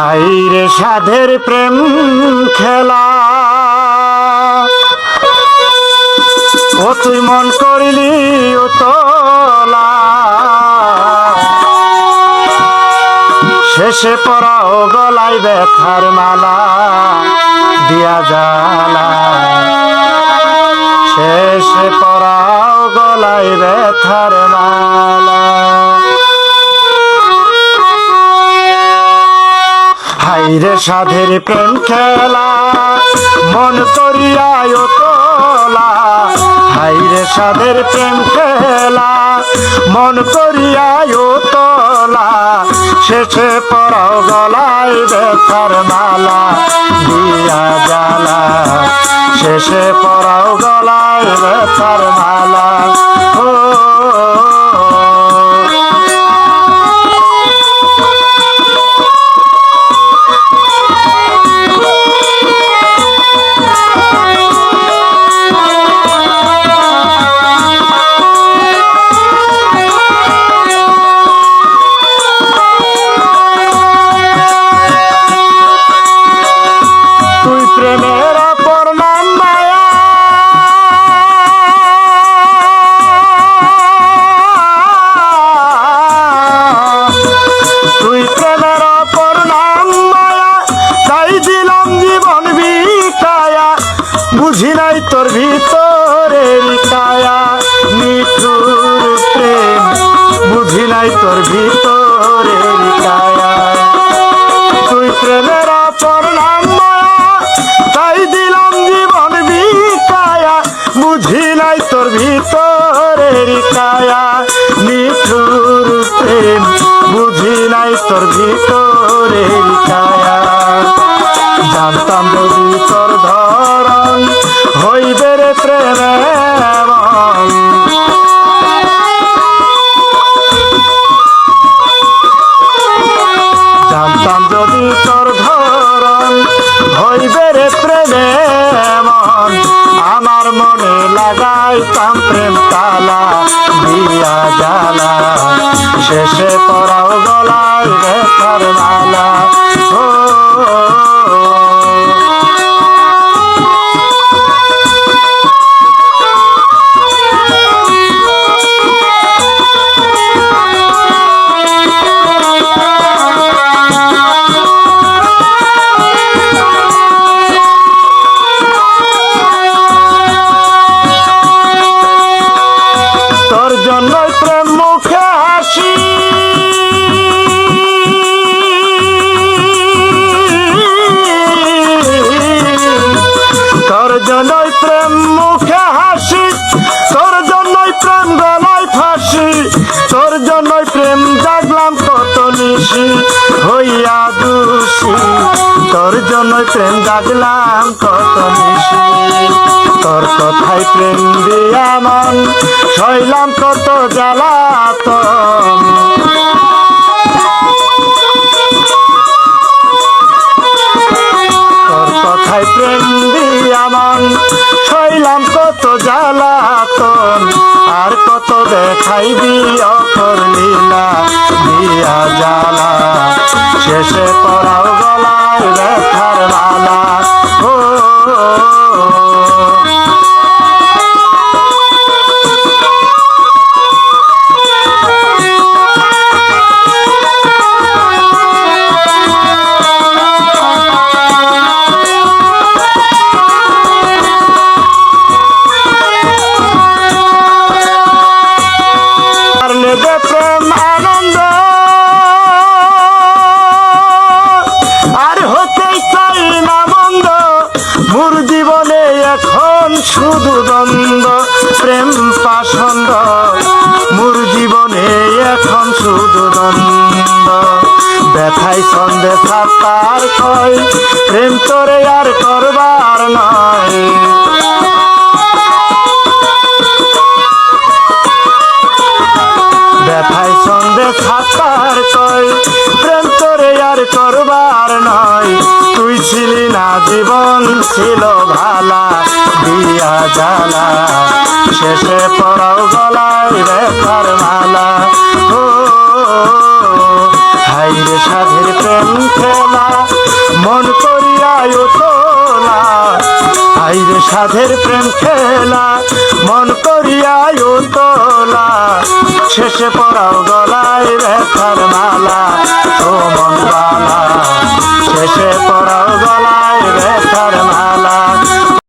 হাইরে সাধের প্রেম খেলা। ও তুই মন করিলি ও তোলা। শেষে পরাও গলায় ব্যথার মালা দিয়া জালা শেষে পরাও গলায় ব্যথার হাইরে সাধের প্রেম খেলা, মন করিয়ায় তোলা। হাইরে সাধের প্রেম খেলা, মন করিয়ায় তোলা। শেষে পড়াও গলায় বেতার মালা, দিয়া জালা শেষে পড়াও গলায় বেতার মালা। বুঝি নাই তোর ভিতরের কায়া তুই প্রেমের তাই দিলাম জীবন বিকায়া বুঝি নাই তোর ভিতরের কায়া নিঠুর প্রেম, বুঝি নাই তোর ভিতরের কায়া জানতাম যদি তোর ধরন মনে কাম প্রেম তালা দিয়া জালা শেষে পড়াও গলায় রেখার মালা। নিশি হইয়া দোষী। তোর জন্যই প্রেম জাগলাম, কত নিশি তোর কথাই প্রেম দিয়া মন সইলাম কত জ্বালাতন। তোর কথাই প্রেম দিয়া মন সইলাম কত জ্বালাতন। আর কত দেখাইবি অকর লীলা দিয়া জ্বালা শেষে পড়াও গলায় ব্যথার মালা। ও প্রেম আনন্দ এখন শুধু দ্বন্দ্ব, প্রেম পাষণ্ড। মোর জীবনে এখন শুধু দ্বন্দ্ব। ব্যথায় ছন্দে সাতার কয়, প্রেম তোরে আর করবার নয়। ব্যথায় সন্ধে সাতার কয় প্রেম করে আর করবার নয়। তুই ছিলি না, জীবন ছিল ভালা। দিয়া জালা। শেষে পড়াও গলায় ব্যথার মালা। ও হাইরে সাধের প্রেম খেলা। মন করিয়ায় তোলা হাইরে সাধের প্রেম খেলা। মন করিয়ায় তোলা শেষে পড়াও গলায় রেখার মালা ও মন বালা শেষে পড়াও গলায় রেখার মালা।